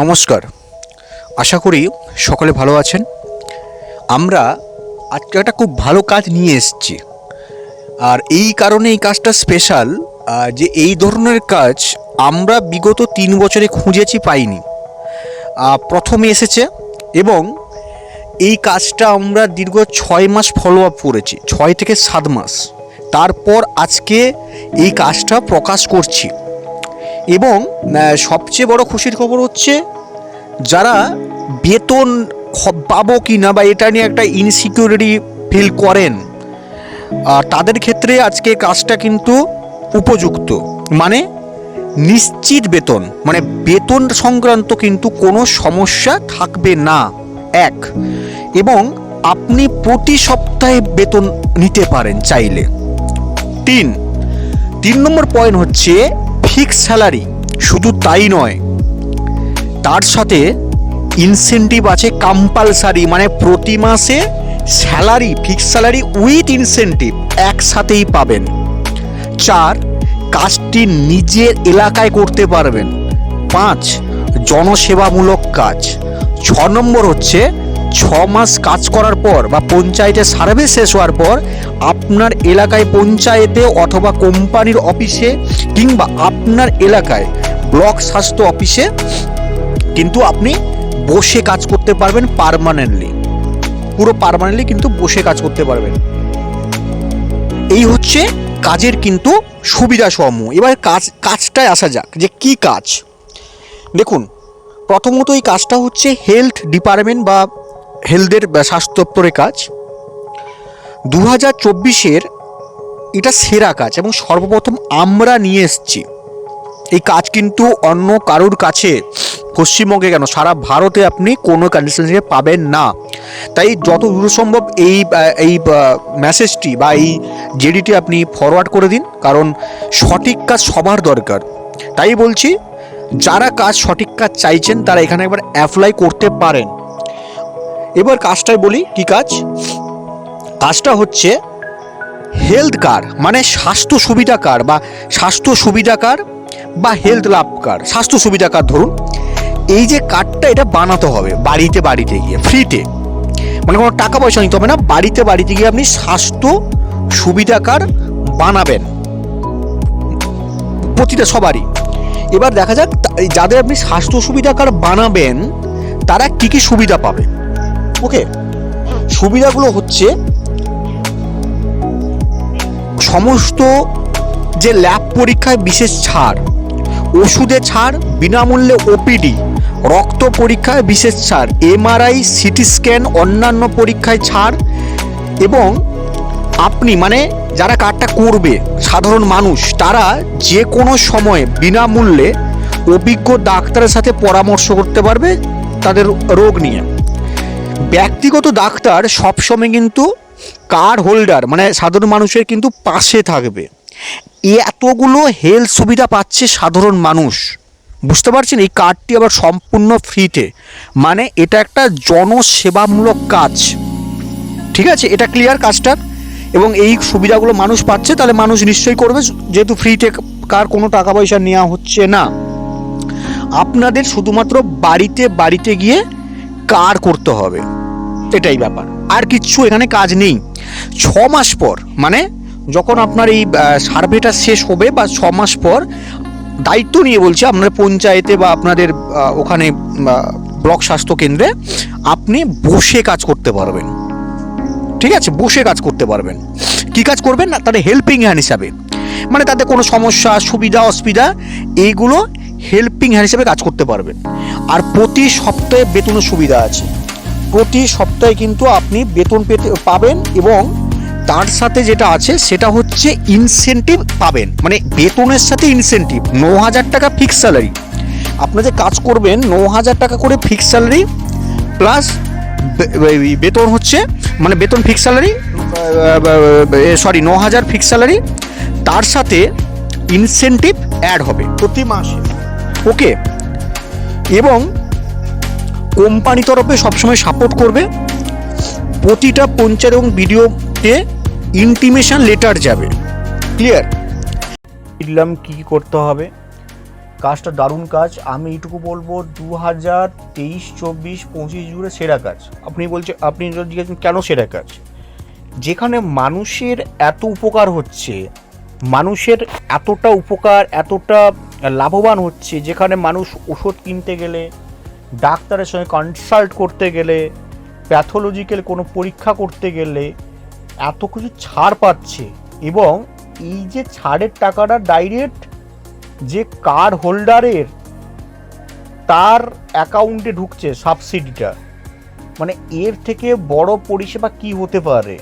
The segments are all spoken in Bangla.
নমস্কার। আশা করি সকলে ভালো আছেন। আমরা আজকে একটা খুব ভালো কাজ নিয়ে এসেছি। আর এই কারণে এই কাজটা স্পেশাল যে এই ধরনের কাজ আমরা বিগত তিন বছরে খুঁজেছি পাইনি। প্রথমে এসেছে এবং এই কাজটা আমরা দীর্ঘ ছয় মাস ফলো আপ করেছি, ছয় থেকে সাত মাস। তারপর আজকে এই কাজটা প্রকাশ করছি। এবং সবচেয়ে বড় খুশির খবর হচ্ছে, যারা বেতন পাবো কি না বা এটা নিয়ে একটা ইনসিকিউরিটি ফিল করেন তাদের ক্ষেত্রে আজকে কাজটা কিন্তু উপযুক্ত। মানে নিশ্চিত বেতন মানে বেতন সংক্রান্ত কিন্তু কোনো সমস্যা থাকবে না। এক, এবং আপনি প্রতি সপ্তাহে বেতন নিতে পারেন চাইলে। তিন তিন নম্বর পয়েন্ট হচ্ছে ফিক্স স্যালারি, শুধু তাই নয়, তার সাথে ইনসেন্টিভ আছে কম্পালসারি মানে প্রতি মাসে salary, fix salary with incentive একসাথেই পাবেন। চার, কাজটি নিজের এলাকায় করতে পারবেন। পাঁচ, জনসেবামূলক কাজ। ছ নম্বর হচ্ছে ছ মাস কাজ করার পর বা পঞ্চায়েতের সার্ভে শেষ হওয়ার পর আপনার এলাকায় পঞ্চায়েতে অথবা কোম্পানির অফিসে কিংবা আপনার এলাকায় ব্লক স্বাস্থ্য অফিসে কিন্তু আপনি বসে কাজ করতে পারবেন পারমানেন্টলি। পুরো পারমানেন্টলি কিন্তু বসে কাজ করতে পারবেন। এই হচ্ছে কাজের কিন্তু সুবিধা সমূহ এবার কাজ, কাজটায় আসা যাক যে কি কাজ। দেখুন, প্রথমত এই কাজটা হচ্ছে হেলথ ডিপার্টমেন্ট বা হেলথের স্বাস্থ্য দপ্তরের কাজ। দু হাজার চব্বিশের এটা সেরা কাজ এবং সর্বপ্রথম আমরা নিয়ে এসেছি। এই কাজ কিন্তু অন্য কারোর কাছে পশ্চিমবঙ্গে কেন? সারা ভারতে আপনি কোনো কন্ডিশনে পাবেন না। তাই যত দূর সম্ভব এই এই মেসেজটি বা এই জেডিটি আপনি ফরওয়ার্ড করে দিন, কারণ সঠিক কাজ সবার দরকার। তাই বলছি, যারা কাজ সঠিক কাজ চাইছেন, তারা এখানে একবার অ্যাপ্লাই করতে পারেন। এবার কাজটাই বলি কি কাজ? কাজটা হচ্ছে হেলথ কার্ড মানে স্বাস্থ্য সুবিধা কার্ড বা স্বাস্থ্য সুবিধা কার্ড বা হেলথ লাভ কার্ড স্বাস্থ্য সুবিধা কার্ড ধরুন। এই যে কার্ডটা এটা বানাতে হবে বাড়িতে বাড়িতে গিয়ে ফ্রিতে মানে কোনো টাকা পয়সা নিতে হবে না, বাড়িতে বাড়িতে গিয়ে আপনি স্বাস্থ্য সুবিধা কার্ড বানাবেন। প্রতিটা সবারই। এবার দেখা যাক যাদের আপনি স্বাস্থ্য সুবিধা কার্ড বানাবেন, তারা কি কি সুবিধা পাবে? ওকে, সুবিধাগুলো হচ্ছে সমস্ত যে ল্যাব পরীক্ষায় বিশেষ ছাড়, ওষুধে ছাড়, বিনামূল্যে ওপিডি রক্ত পরীক্ষায় বিশেষ ছাড় এমআরআই সিটি স্ক্যান অন্যান্য পরীক্ষায় ছাড় এবং আপনি মানে যারা কার্ডটা করবে, সাধারণ মানুষ, তারা যে কোনো সময় বিনামূল্যে অভিজ্ঞ ডাক্তারের সাথে পরামর্শ করতে পারবে তাদের রোগ নিয়ে। ব্যক্তিগত ডাক্তার সবসময় কিন্তু কার্ড হোল্ডার মানে সাধারণ মানুষের কিন্তু পাশে থাকবে। এতগুলো হেলথ সুবিধা পাচ্ছে সাধারণ মানুষ। বুঝতে পারছেন? এই কার্ডটি আবার সম্পূর্ণ ফ্রিতে মানে এটা একটা জনসেবামূলক কাজ। ঠিক আছে? এটা ক্লিয়ার কাজটা। এবং এই সুবিধাগুলো মানুষ পাচ্ছে, তাহলে মানুষ নিশ্চয়ই করবে। যেহেতু ফ্রিতে কার কোনো টাকা পয়সা নেওয়া হচ্ছে না। আপনাদের শুধুমাত্র বাড়িতে বাড়িতে গিয়ে কার করতে হবে? এটাই ব্যাপার। আর কিচ্ছু এখানে কাজ নেই। ছ মাস পর মানে যখন আপনার এই সার্ভেটা শেষ হবে বা ছ মাস পর, দায়িত্ব নিয়ে বলছি আপনার পঞ্চায়েতে বা আপনাদের ওখানে ব্লক স্বাস্থ্য কেন্দ্রে, আপনি বসে কাজ করতে পারবেন। ঠিক আছে? বসে কাজ করতে পারবেন। কি কাজ করবেন না? তাদের হেল্পিং হ্যান্ড হিসাবে। মানে তাদের কোনো সমস্যা, সুবিধা, অসুবিধা, এইগুলো হেল্পিং হ্যান্ড হিসেবে কাজ করতে পারবেন। আর প্রতি সপ্তাহে বেতনের সুবিধা আছে। প্রতি সপ্তাহে কিন্তু আপনি বেতন পেতে, পাবেন এবং তার সাথে যেটা আছে, সেটা হচ্ছে ইনসেন্টিভ পাবেন। মানে বেতনের সাথে ইনসেন্টিভ ন হাজার টাকা ফিক্স স্যালারি আপনার যে কাজ করবেন ন হাজার টাকা করে ফিক্স স্যালারি প্লাস বেতন হচ্ছে মানে বেতন ফিক্স স্যালারি সরি ন হাজার ফিক্স স্যালারি তার সাথে ইনসেন্টিভ অ্যাড হবে। প্রতি মাসে। ওকে। এবং কোম্পানি তরফে সবসময় সাপোর্ট করবে। প্রতিটা পঞ্চায়েত এবং ভিডিওতে ইন্টিমেশন লেটার যাবে। ক্লিয়ার দিলাম কী করতে হবে? কাজটা দারুণ কাজ। আমি এইটুকু বলব দু হাজার তেইশ, চব্বিশ, পঁচিশ জুড়ে সেরা কাজ। আপনি বলছেন আপনি জিজ্ঞেস কেন সেরা কাজ? যেখানে মানুষের এত উপকার হচ্ছে, মানুষের এতটা উপকার, এতটা লাভবান হচ্ছে। যেখানে মানুষ ওষুধ কিনতে গেলে, ডাক্তারের সঙ্গে কনসাল্ট করতে গেলে প্যাথোলজিক্যাল কোনো পরীক্ষা করতে গেলে এত কিছু ছাড় পাচ্ছে। এবং এই যে ছাড়ের টাকাটা ডাইরেক্ট যে কার্ড হোল্ডারের তার অ্যাকাউন্টে ঢুকছে সাবসিডিটা মানে এর থেকে বড় পরিষেবা কি হতে পারে?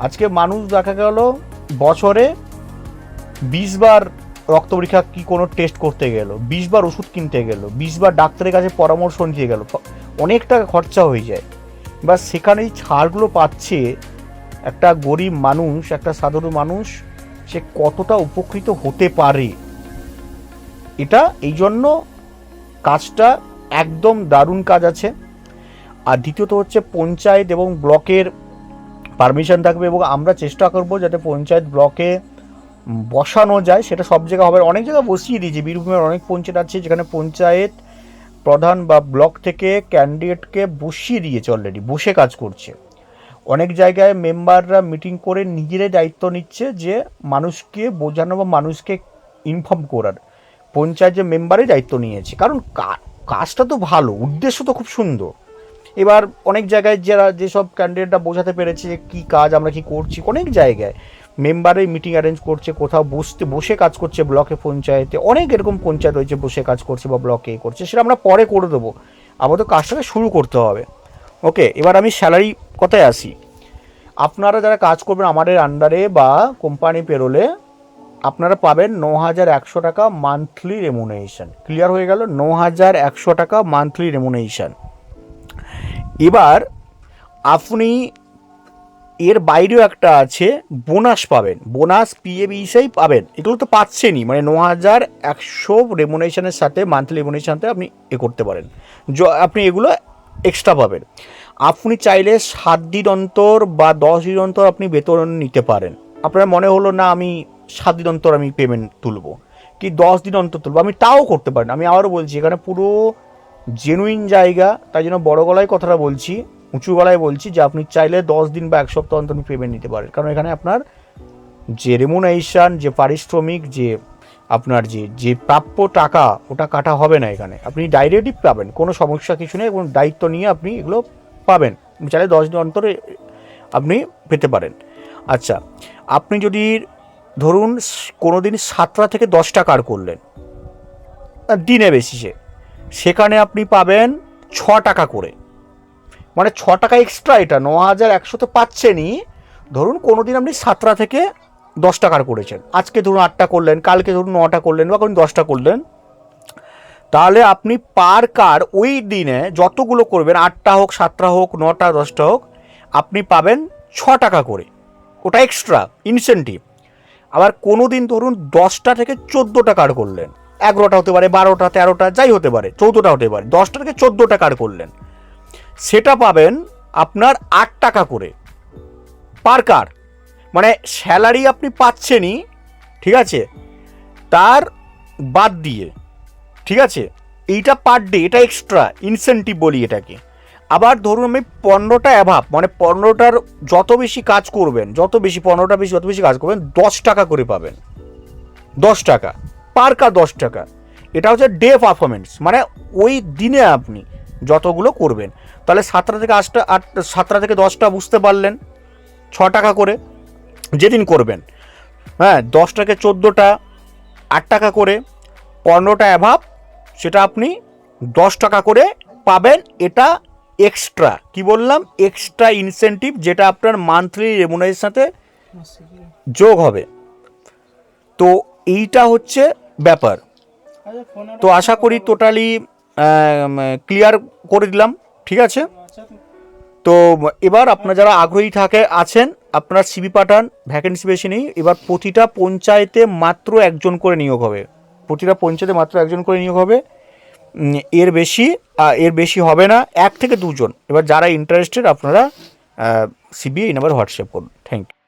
আজকে মানুষ দেখা গেল বছরে বিশ বার রক্ত পরীক্ষা কি কোনো টেস্ট করতে গেল, বিশ বার ওষুধ কিনতে গেল, বিশ বার ডাক্তারের কাছে পরামর্শ নিতে গেল অনেক টাকা খরচা হয়ে যায়। বা সেখানে এই ছাড়গুলো পাচ্ছে একটা গরিব মানুষ, একটা সাধারণ মানুষ, সে কতটা উপকৃত হতে পারে? এটা এই জন্য কাজটা একদম দারুণ কাজ আছে। আর দ্বিতীয়ত হচ্ছে পঞ্চায়েত এবং ব্লকের পারমিশন থাকবে এবং আমরা চেষ্টা করব যাতে পঞ্চায়েত ব্লকে বসানো যায়, সেটা সব জায়গায় হবে। অনেক জায়গায় বসিয়ে দিয়েছে। বীরভূমের অনেক পঞ্চায়েত আছে, যেখানে পঞ্চায়েত প্রধান বা ব্লক থেকে ক্যান্ডিডেটকে বসিয়ে দিয়েছে অলরেডি বসে কাজ করছে। অনেক জায়গায় মেম্বাররা মিটিং করে নিজেরাই দায়িত্ব নিচ্ছে যে মানুষকে বোঝানো বা মানুষকে ইনফর্ম করার। পঞ্চায়েত যে মেম্বারই দায়িত্ব নিয়েছে। কারণ কাজটা তো ভালো, উদ্দেশ্য তো খুব সুন্দর। এবার অনেক জায়গায় যারা, যেসব ক্যান্ডিডেটরা বোঝাতে পেরেছে যে কী কাজ আমরা কি করছি, অনেক জায়গায় মেম্বারে মিটিং অ্যারেঞ্জ করছে, কোথাও বসতে, বসে কাজ করছে ব্লকে পঞ্চায়েতে, অনেক এরকম পঞ্চায়েত রয়েছে বসে কাজ করছে বা ব্লকে করছে, সেটা আমরা পরে করে দেবো। আপাতত কাজটাকে শুরু করতে হবে? ওকে, এবার আমি স্যালারি কথায় আসি? আপনারা যারা কাজ করবেন আমাদের আন্ডারে বা কোম্পানি পেরোলে আপনারা পাবেন ন হাজার একশো টাকা মান্থলি রেমুনেশন ক্লিয়ার হয়ে গেল? ন হাজার একশো টাকা মান্থলি রেমুনেশন এবার আপনি এর বাইরেও একটা আছে, বোনাস পাবেন। বোনাস পিএ বিষয় পাবেন। এগুলো তো পাচ্ছেনই। মানে ন হাজার একশো রেমুনেশনের সাথে মান্থলি রেমুনেশনের সাথে আপনি এ করতে পারেন। আপনি এগুলো এক্সট্রা পাবেন। আপনি চাইলে সাত দিন অন্তর বা দশ দিন অন্তর আপনি বেতন নিতে পারেন। আপনার মনে হলো, না, আমি সাত দিন অন্তর আমি পেমেন্ট তুলবো। কি দশ দিন অন্তর তুলবো? আমি তাও করতে পারেন। আমি আবারও বলছি, এখানে পুরো জেনুইন জায়গা, তাই জন্য বড় গলায় কথাটা বলছি। উঁচু গলায় বলছি যে আপনি চাইলে দশ দিন বা এক সপ্তাহ অন্তর পেমেন্ট নিতে পারেন। কারণ এখানে আপনার যে রেমুনেশন যে পারিশ্রমিক, যে আপনার যে যে প্রাপ্য টাকা, ওটা কাটা হবে না এখানে। আপনি ডাইরেক্টই পাবেন, কোনো সমস্যা কিছু নেই এবং দায়িত্ব নিয়ে আপনি এগুলো পাবেন। চাইলে দশ দিন অন্তরে আপনি পেতে পারেন। আচ্ছা আপনি যদি ধরুন কোনো দিন সাতটা থেকে দশটা কার করলেন, দিনে বেসিসে সেখানে আপনি পাবেন ছ টাকা করে। মানে ছ টাকা এক্সট্রা এটা ন হাজার একশো তো পাচ্ছেনই। ধরুন কোনো দিন আপনি সাতটা থেকে দশ টাকার করেছেন। আজকে ধরুন আটটা করলেন, কালকে ধরুন নটা করলেন বা কোনো দশটা করলেন। তাহলে আপনি পার কার ওই দিনে যতগুলো করবেন, আটটা হোক, সাতটা হোক, নটা, দশটা হোক, আপনি পাবেন ছ টাকা করে। ওটা এক্সট্রা ইনসেন্টিভ আবার কোনো দিন ধরুন দশটা থেকে চোদ্দোটা কার করলেন। এগারোটা হতে পারে, বারোটা, তেরোটা, যাই হতে পারে, চৌদ্দটা হতে পারে, দশটা থেকে চোদ্দোটা কার করলেন। সেটা পাবেন আপনার আট টাকা করে। পার কার মানে স্যালারি আপনি পাচ্ছেনই, ঠিক আছে? তার বাদ দিয়ে, ঠিক আছে? এইটা পার ডে এটা এক্সট্রা ইনসেন্টিভ বলি এটাকে। আবার ধরুন আমি পনেরোটা অ্যাভাব মানে পনেরোটার যত বেশি কাজ করবেন, যত বেশি, পনেরোটা বেশি, যত বেশি কাজ করবেন, দশ টাকা করে পাবেন। দশ টাকা। পার কার দশ টাকা। এটা হচ্ছে ডে পারফরমেন্স মানে ওই দিনে আপনি যতগুলো করবেন। তাহলে সাতটা থেকে আটটা, আট, সাতটা থেকে দশটা বুঝতে পারলেন ছ টাকা করে যেদিন করবেন। হ্যাঁ দশটাকে চোদ্দোটা, আট টাকা করে, পনেরোটা অ্যাভাব, সেটা আপনি দশ টাকা করে পাবেন। এটা এক্সট্রা কি বললাম? এক্সট্রা ইনসেন্টিভ যেটা আপনার মান্থলি রেমুনারের সাথে যোগ হবে। তো এইটা হচ্ছে ব্যাপার। তো আশা করি টোটালি ক্লিয়ার করে দিলাম, ঠিক আছে? তো এবার আপনারা যারা আগ্রহী থাকে, আছেন, আপনার সিবি পাঠান ভ্যাকেন্সি বেশি নেই, এবার প্রতিটা পঞ্চায়েতে মাত্র একজন করে নিয়োগ হবে। প্রতিটা পঞ্চায়েতে মাত্র একজন করে নিয়োগ হবে। এর বেশি এর বেশি হবে না, এক থেকে দুজন। এবার যারা ইন্টারেস্টেড আপনারা সিবি এই নাম্বার হোয়াটসঅ্যাপ করুন। Thank you